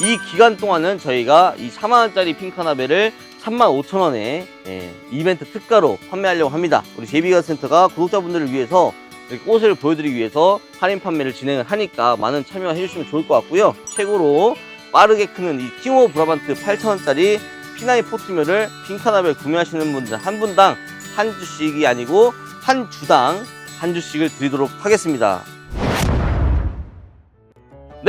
이 기간 동안은 저희가 이 4만원짜리 핑카나벨을 35,000원에 예, 이벤트 특가로 판매하려고 합니다. 우리 제비가 센터가 구독자분들을 위해서 꽃을 보여드리기 위해서 할인 판매를 진행을 하니까 많은 참여해 주시면 좋을 것 같고요. 최고로 빠르게 크는 이 킹오 브라반트 8,000원짜리 피나이 포트묘를 핑카나벨 구매하시는 분들 한 분당 한 주씩이 아니고 한 주당 한 주씩을 드리도록 하겠습니다.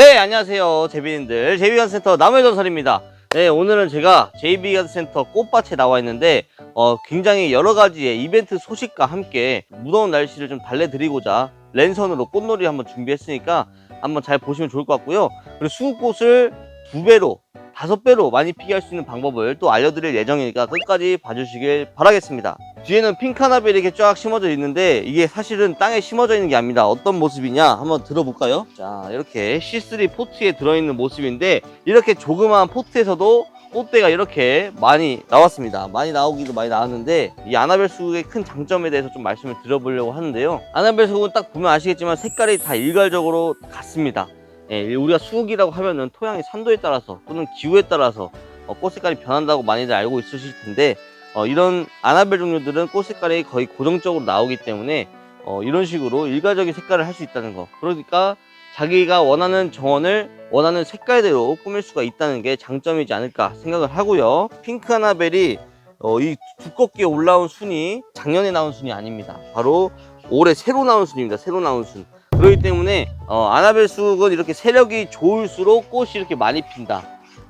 네, 안녕하세요. 제비인들. 제비가센터 남의 전설입니다. 네, 오늘은 제가 JB가센터 꽃밭에 나와 있는데, 어, 굉장히 여러 가지의 이벤트 소식과 함께 무더운 날씨를 좀 달래드리고자 랜선으로 꽃놀이 한번 준비했으니까 한번 잘 보시면 좋을 것 같고요. 그리고 수국꽃을 두 배로, 다섯 배로 많이 피게 할 수 있는 방법을 또 알려드릴 예정이니까 끝까지 봐주시길 바라겠습니다. 뒤에는 핑카나벨이 이렇게 쫙 심어져 있는데 이게 사실은 땅에 심어져 있는 게 아닙니다. 어떤 모습이냐 한번 들어볼까요? 자 이렇게 C3 포트에 들어있는 모습인데 이렇게 조그마한 포트에서도 꽃대가 이렇게 많이 나왔습니다. 많이 나오기도 많이 나왔는데 이 아나벨 수국의 큰 장점에 대해서 좀 말씀을 드려보려고 하는데요. 아나벨 수국은 딱 보면 아시겠지만 색깔이 다 일괄적으로 같습니다. 예, 우리가 수국이라고 하면은 토양의 산도에 따라서 또는 기후에 따라서 어, 꽃 색깔이 변한다고 많이들 알고 있으실 텐데 어, 이런 아나벨 종류들은 꽃 색깔이 거의 고정적으로 나오기 때문에 어, 이런 식으로 일괄적인 색깔을 할 수 있다는 거. 그러니까 자기가 원하는 정원을 원하는 색깔대로 꾸밀 수가 있다는 게 장점이지 않을까 생각을 하고요. 핑크 아나벨이 어, 이 두껍게 올라온 순이 작년에 나온 순이 아닙니다. 바로 올해 새로 나온 순입니다. 새로 나온 순. 그렇기 때문에 어, 아나벨 쑥은 이렇게 세력이 좋을수록 꽃이 이렇게 많이 핀다.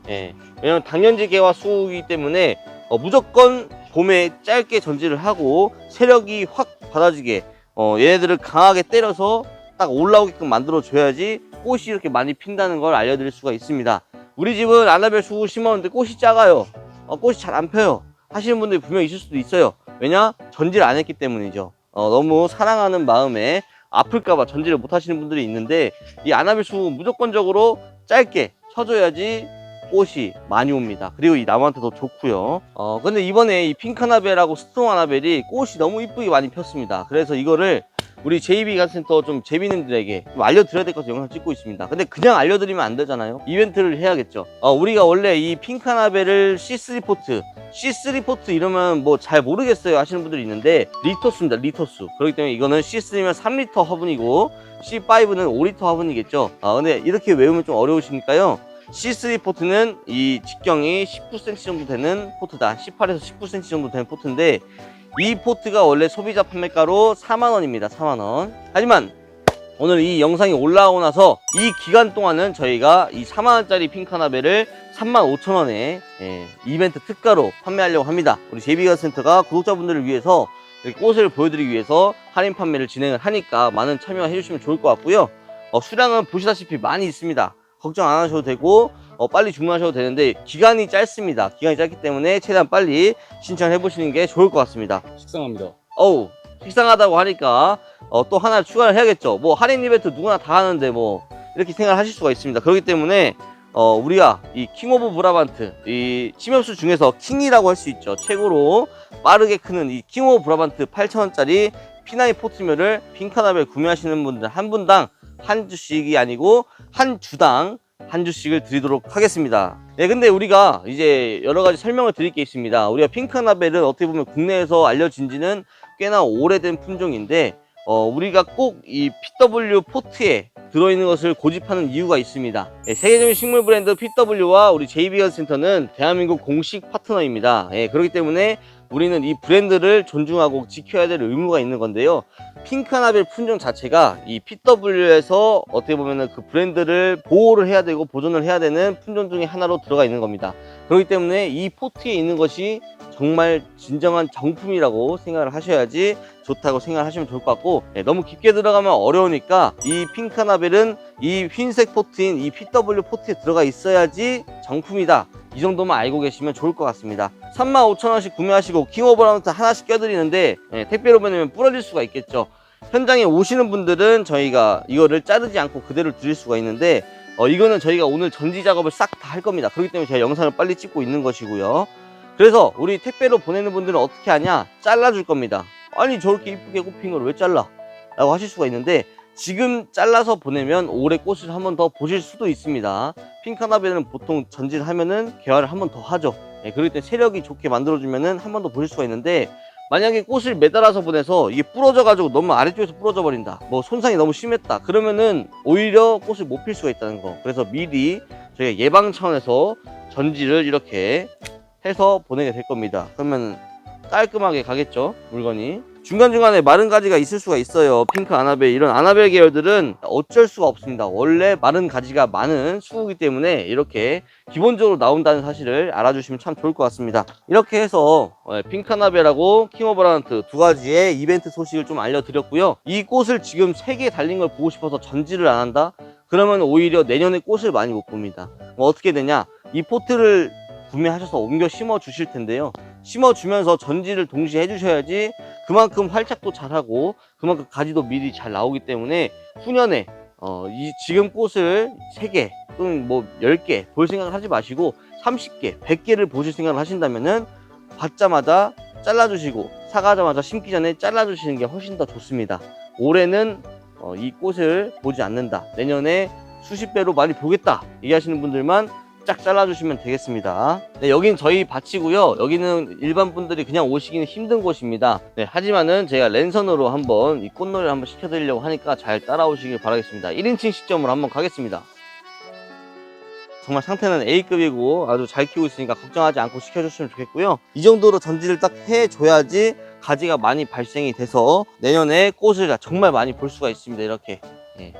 예. 왜냐면 당년지개와 수이기 때문에 어, 무조건 봄에 짧게 전지를 하고 세력이 확 받아지게 어, 얘네들을 강하게 때려서 딱 올라오게끔 만들어 줘야지 꽃이 이렇게 많이 핀다는 걸 알려드릴 수가 있습니다. 우리 집은 아나벨 수국 심었는데 꽃이 작아요. 어, 꽃이 잘 안 펴요. 하시는 분들이 분명 있을 수도 있어요. 왜냐? 전지를 안 했기 때문이죠. 어, 너무 사랑하는 마음에 아플까봐 전지를 못 하시는 분들이 있는데 이 아나벨 수국은 무조건적으로 짧게 쳐줘야지 꽃이 많이 옵니다. 그리고 이 나무한테도 좋고요. 어 근데 이번에 이 핑크아나벨하고 스트롱 아나벨이 꽃이 너무 이쁘게 많이 폈습니다. 그래서 이거를 우리 JB 가센터 좀 재밌는들에게 좀 알려드려야 될것 같아서 영상 찍고 있습니다. 근데 그냥 알려드리면 안 되잖아요. 이벤트를 해야겠죠. 어, 우리가 원래 이 핑크아나벨을 C3 포트, C3 포트 이러면 뭐 잘 모르겠어요 하시는 분들이 있는데 리터스입니다. 리터스. 그렇기 때문에 이거는 C3면 3리터 화분이고 C5는 5리터 화분이겠죠. 아 근데 이렇게 외우면 좀 어려우시니까요. C3 포트는 이 직경이 19cm 정도 되는 포트다. 18에서 19cm 정도 되는 포트인데 이 포트가 원래 소비자 판매가로 4만원입니다. 4만원. 하지만 오늘 이 영상이 올라오고 나서 이 기간 동안은 저희가 이 4만원짜리 핑카나벨을 35,000원에 예, 이벤트 특가로 판매하려고 합니다. 우리 제비가 센터가 구독자분들을 위해서 꽃을 보여드리기 위해서 할인 판매를 진행을 하니까 많은 참여해 주시면 좋을 것 같고요. 어, 수량은 보시다시피 많이 있습니다. 걱정 안 하셔도 되고 어, 빨리 주문하셔도 되는데 기간이 짧습니다. 기간이 짧기 때문에 최대한 빨리 신청해 보시는 게 좋을 것 같습니다. 식상합니다. 어우 식상하다고 하니까 어, 또 하나 추가를 해야겠죠. 뭐 할인 이벤트 누구나 다 하는데 뭐 이렇게 생각하실 수가 있습니다. 그렇기 때문에 어, 우리가 이 킹 오브 브라반트 이 침엽수 중에서 킹이라고 할 수 있죠. 최고로 빠르게 크는 이 킹 오브 브라반트 8,000원짜리 피나이 포트묘를 핑카나벨 구매하시는 분들 한 분당 한 주씩이 아니고 한 주당 한 주씩을 드리도록 하겠습니다. 네, 근데 우리가 이제 여러 가지 설명을 드릴 게 있습니다. 우리가 핑크나벨은 어떻게 보면 국내에서 알려진 지는 꽤나 오래된 품종인데, 어, 우리가 꼭 이 PW 포트에 들어있는 것을 고집하는 이유가 있습니다. 네, 세계적인 식물 브랜드 PW와 우리 JB가 센터는 대한민국 공식 파트너입니다. 예, 그렇기 때문에 우리는 이 브랜드를 존중하고 지켜야 될 의무가 있는 건데요. 핑크나벨 품종 자체가 이 PW에서 어떻게 보면은 그 브랜드를 보호를 해야 되고 보존을 해야 되는 품종 중에 하나로 들어가 있는 겁니다. 그렇기 때문에 이 포트에 있는 것이 정말 진정한 정품이라고 생각을 하셔야지 좋다고 생각을 하시면 좋을 것 같고 예, 너무 깊게 들어가면 어려우니까 이 핑크나벨은 이 흰색 포트인 이 PW 포트에 들어가 있어야지 정품이다. 이 정도만 알고 계시면 좋을 것 같습니다. 35,000원씩 구매하시고 킹오버라운트 하나씩 껴드리는데 예, 택배로 보내면 부러질 수가 있겠죠. 현장에 오시는 분들은 저희가 이거를 자르지 않고 그대로 드릴 수가 있는데 어, 이거는 저희가 오늘 전지 작업을 싹 다 할 겁니다. 그렇기 때문에 제가 영상을 빨리 찍고 있는 것이고요. 그래서 우리 택배로 보내는 분들은 어떻게 하냐? 잘라줄 겁니다. 아니 저렇게 이쁘게 꼽힌 걸왜 잘라? 라고 하실 수가 있는데 지금 잘라서 보내면 올해 꽃을 한 번 더 보실 수도 있습니다. 핑크나베는 보통 전질하면은 개화를 한 번 더 하죠. 예, 그럴 때 세력이 좋게 만들어주면은 한 번 더 보실 수가 있는데 만약에 꽃을 매달아서 보내서 이게 부러져 가지고 너무 아래쪽에서 부러져 버린다 뭐 손상이 너무 심했다 그러면은 오히려 꽃을 못 필 수가 있다는 거 그래서 미리 저희가 예방 차원에서 전지를 이렇게 해서 보내게 될 겁니다 그러면 깔끔하게 가겠죠 물건이 중간중간에 마른 가지가 있을 수가 있어요. 핑크 아나벨. 이런 아나벨 계열들은 어쩔 수가 없습니다. 원래 마른 가지가 많은 수국이기 때문에 이렇게 기본적으로 나온다는 사실을 알아주시면 참 좋을 것 같습니다. 이렇게 해서 어, 핑크 아나벨하고 라운트 두 가지의 이벤트 소식을 좀 알려드렸고요. 이 꽃을 지금 세 개 달린 걸 보고 싶어서 전지를 안 한다? 그러면 오히려 내년에 꽃을 많이 못 봅니다. 뭐 어떻게 되냐? 이 포트를 구매하셔서 옮겨 심어 주실 텐데요. 심어 주면서 전지를 동시에 해주셔야지 그만큼 활착도 잘하고 그만큼 가지도 미리 잘 나오기 때문에 후년에 어, 이 지금 꽃을 3개 또는 뭐 10개 볼 생각을 하지 마시고 30개, 100개를 보실 생각을 하신다면은 받자마자 잘라주시고 사가자마자 심기 전에 잘라주시는 게 훨씬 더 좋습니다. 올해는 어, 이 꽃을 보지 않는다. 내년에 수십 배로 많이 보겠다. 얘기하시는 분들만 쫙 잘라주시면 되겠습니다. 네, 여긴 저희 밭이고요. 여기는 일반 분들이 그냥 오시기는 힘든 곳입니다. 네, 하지만은 제가 랜선으로 한번 이 꽃놀이를 한번 시켜드리려고 하니까 잘 따라오시길 바라겠습니다. 1인칭 시점으로 한번 가겠습니다. 정말 상태는 A급이고 아주 잘 키우고 있으니까 걱정하지 않고 시켜줬으면 좋겠고요. 이 정도로 전지를 딱 해줘야지 가지가 많이 발생이 돼서 내년에 꽃을 정말 많이 볼 수가 있습니다. 이렇게. 예.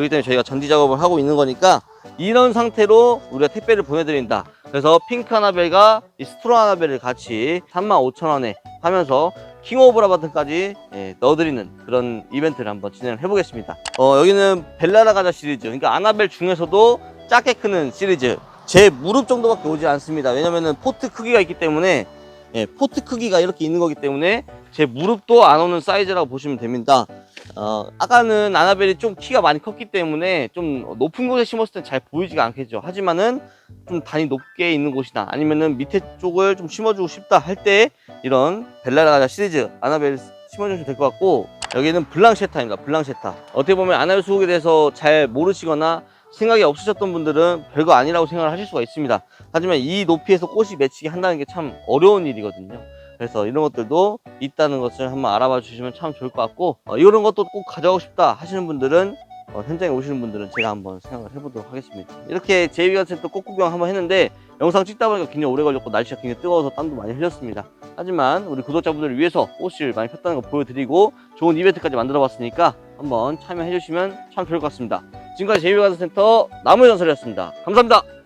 그렇기 때문에 저희가 전지 작업을 하고 있는 거니까 이런 상태로 우리가 택배를 보내드린다. 그래서 핑크 아나벨과 이 스트로 아나벨을 같이 35,000원에 하면서 킹 오브 라바튼까지 예, 넣어드리는 그런 이벤트를 한번 진행을 해보겠습니다. 어, 여기는 벨라라 가자 시리즈. 그러니까 아나벨 중에서도 작게 크는 시리즈. 제 무릎 정도밖에 오지 않습니다. 왜냐면은 포트 크기가 있기 때문에 예, 포트 크기가 이렇게 있는 거기 때문에 제 무릎도 안 오는 사이즈라고 보시면 됩니다. 어, 아까는 아나벨이 좀 키가 많이 컸기 때문에 좀 높은 곳에 심었을 땐잘 보이지가 않겠죠. 하지만은 좀 단이 높게 있는 곳이나 아니면은 밑에 쪽을 좀 심어주고 싶다 할 때 이런 벨라라가자 시리즈 아나벨 심어주시면 될 것 같고 여기는 블랑셰타입니다. 블랑셰타. 어떻게 보면 아나벨 수국에 대해서 잘 모르시거나 생각이 없으셨던 분들은 별거 아니라고 생각을 하실 수가 있습니다. 하지만 이 높이에서 꽃이 맺히게 한다는 게 참 어려운 일이거든요. 그래서 이런 것들도 있다는 것을 한번 알아봐 주시면 참 좋을 것 같고 어, 이런 것도 꼭 가져가고 싶다 하시는 분들은 어, 현장에 오시는 분들은 제가 한번 생각을 해보도록 하겠습니다. 이렇게 제이비가센터 꽃 구경 한번 했는데 영상 찍다 보니까 굉장히 오래 걸렸고 날씨가 굉장히 뜨거워서 땀도 많이 흘렸습니다. 하지만 우리 구독자분들을 위해서 꽃을 많이 폈다는 거 보여드리고 좋은 이벤트까지 만들어 봤으니까 한번 참여해 주시면 참 좋을 것 같습니다. 지금까지 제이비가센터 나무의 전설이었습니다. 감사합니다.